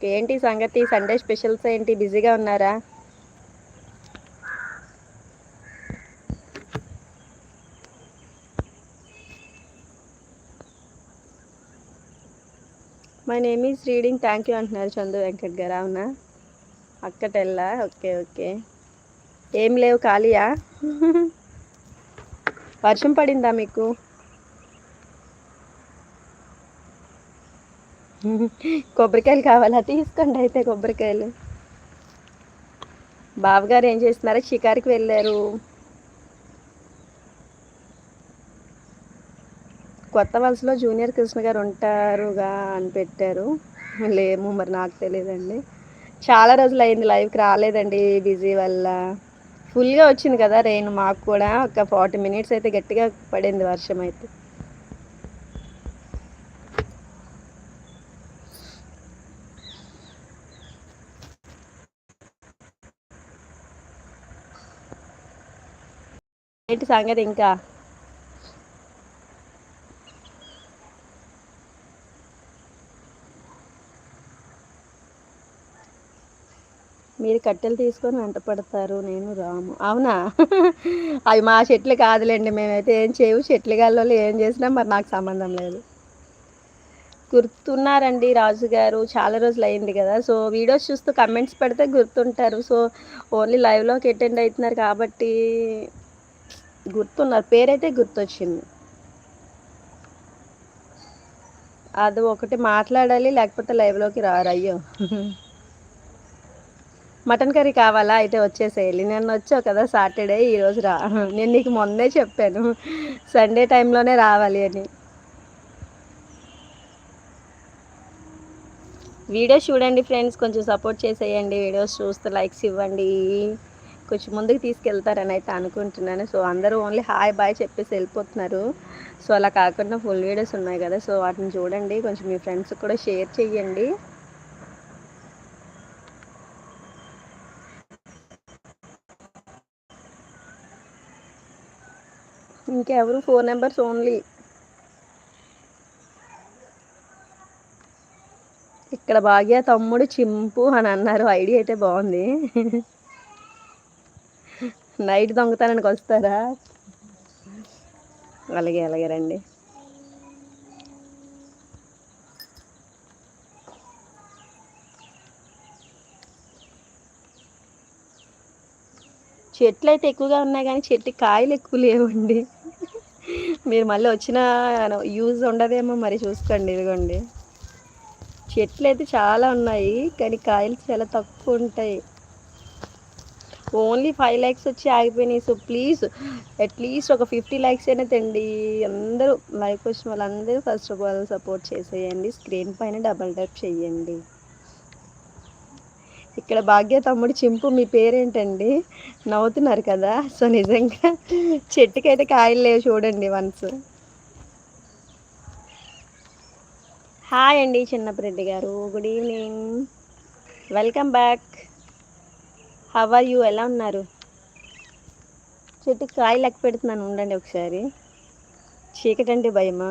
ఏంటి సంగతి? Sunday specials ఏంటి? బిజీగా ఉన్నారా? My name is reading thank you అంటున్నారు చందు వెంకట్ గారు. అవునా? అక్కటెల్లా ఓకే ఓకే. ఏం లేవు ఖాళీయా? వర్షం పడిందా మీకు? కొబ్బరికాయలు కావాలా? తీసుకోండి అయితే కొబ్బరికాయలు. బావగారు ఏం చేస్తున్నారో? షికారికి వెళ్ళారు. కొత్త వలసలో జూనియర్ కృష్ణ గారు ఉంటారుగా అని పెట్టారు. లేము మరి నాకు తెలియదండి. చాలా రోజులు అయింది లైవ్కి రాలేదండి బిజీ వల్ల. ఫుల్గా వచ్చింది కదా రెయిన్ మాకు కూడా ఒక ఫార్టీ మినిట్స్ అయితే గట్టిగా పడింది వర్షం అయితే. ఏంటి సంగతి ఇంకా? మీరు కట్టెలు తీసుకొని వెంట పడతారు నేను రాము. అవునా? అవి మా చెట్లు కాదులేండి మేమైతే ఏం చేయవు. చెట్లు గాల్లో ఏం చేసినా మరి నాకు సంబంధం లేదు. గుర్తున్నారండి రాజు గారు చాలా రోజులు అయింది కదా. సో వీడియోస్ చూస్తూ కమెంట్స్ పెడితే గుర్తుంటారు. సో ఓన్లీ లైవ్లోకి అటెండ్ అవుతున్నారు కాబట్టి గుర్తున్నారు. పేరైతే గుర్తొచ్చింది. అది ఒకటి మాట్లాడాలి లేకపోతే లైవ్లోకి రారు. అయ్యో. మటన్ కర్రీ కావాలా? అయితే వచ్చేసేయాలి. నేను వచ్చావు కదా సాటర్డే ఈరోజు రా. నేను నీకు మొన్నే చెప్పాను. సండే టైంలోనే రావాలి అని. వీడియోస్ చూడండి ఫ్రెండ్స్. కొంచెం సపోర్ట్ చేసేయండి. వీడియోస్ చూస్తే లైక్స్ ఇవ్వండి. కొంచెం ముందుకు తీసుకెళ్తారని అయితే అనుకుంటున్నాను. సో అందరూ ఓన్లీ హాయ్ బాయ్ చెప్పేసి వెళ్ళిపోతున్నారు. సో అలా కాకుండా ఫుల్ వీడియోస్ ఉన్నాయి కదా. సో వాటిని చూడండి. కొంచెం మీ ఫ్రెండ్స్ కూడా షేర్ చేయండి ఇంకెవరు ఫోర్ నెంబర్స్ ఓన్లీ? ఇక్కడ భాగ్య తమ్ముడు చింపు అని అన్నారు. ఐడియా అయితే బాగుంది. నైట్ దొంగతనానికి వస్తారా? అలాగే అలాగే రండి. చెట్లు అయితే ఎక్కువగా ఉన్నాయి కానీ చెట్టు కాయలు ఎక్కువ లేవండి. మీరు మళ్ళీ వచ్చిన యూజ్ ఉండదేమో మరి చూసుకోండి ఇదిగోండి. చెట్లు అయితే చాలా ఉన్నాయి కానీ కాయలు చాలా తక్కువ ఉంటాయి. ఓన్లీ ఫైవ్ ల్యాక్స్ వచ్చి ఆగిపోయినాయి. సో ప్లీజ్ అట్లీస్ట్ ఒక ఫిఫ్టీ ల్యాక్స్ అయినా తండి. అందరూ లైక్ వచ్చిన వాళ్ళందరూ ఫస్ట్ ఆఫ్ ఆల్ సపోర్ట్ చేసేయండి. స్క్రీన్ పైన డబల్ టైప్ చేయండి ఇక్కడ భాగ్య తమ్ముడు చింపు మీ పేరేంటండి? నవ్వుతున్నారు కదా? సో నిజంగా చెట్టుకైతే కాయలు లేవు చూడండి వన్స్ హాయ్ అండి Chinnapreddy garu. Good evening welcome back how are you ఎలా ఉన్నారు? చెట్టుకి కాయ లెక్క పెడుతున్నాను ఉండండి ఒకసారి. చీకటి అంటే భయమా?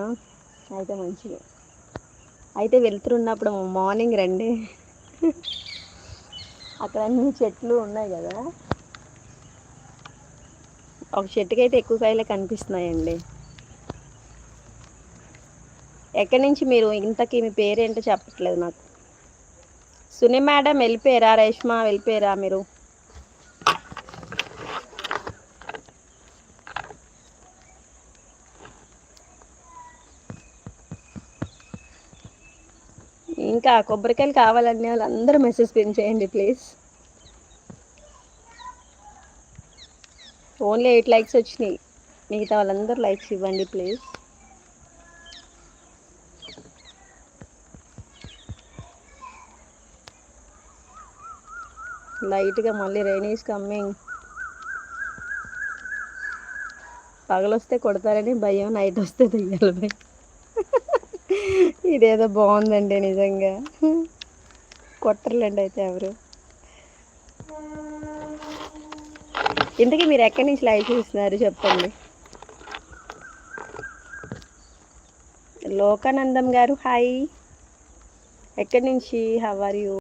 అయితే మంచిది. అయితే వెళ్తున్నప్పుడు మార్నింగ్ రండి. అక్కడ అన్ని చెట్లు ఉన్నాయి కదా. ఒక చెట్టుకి అయితే ఎక్కువ కాయలే కనిపిస్తున్నాయండి. ఎక్కడి నుంచి మీరు ఇంతకీ మీ పేరేంటో చెప్పట్లేదు నాకు. సుని మేడం వెళ్ళిపోయారా? రేష్మా వెళ్ళిపోయారా మీరు? ఇంకా కొబ్బరికాయలు కావాలనే వాళ్ళందరూ మెసేజ్ పిన్ చేయండి ప్లీజ్ ఓన్లీ ఎయిట్ లైక్స్ వచ్చినాయి. మిగతా వాళ్ళందరూ లైక్స్ ఇవ్వండి ప్లీజ్ లైట్గా మళ్ళీ రెయిన్ ఈస్ కమ్మింగ్ పగలొస్తే కొడతారని భయం నైట్ వస్తే దెయ్యాలి భయం. ఇదేదో బాగుందండి నిజంగా. కొట్టర్లేండి అయితే ఎవరు. ఇంతకీ మీరు ఎక్కడి నుంచి లైవ్ చూస్తున్నారు చెప్పండి. లోకానందం గారు హాయ్. ఎక్కడి నుంచి? How are you?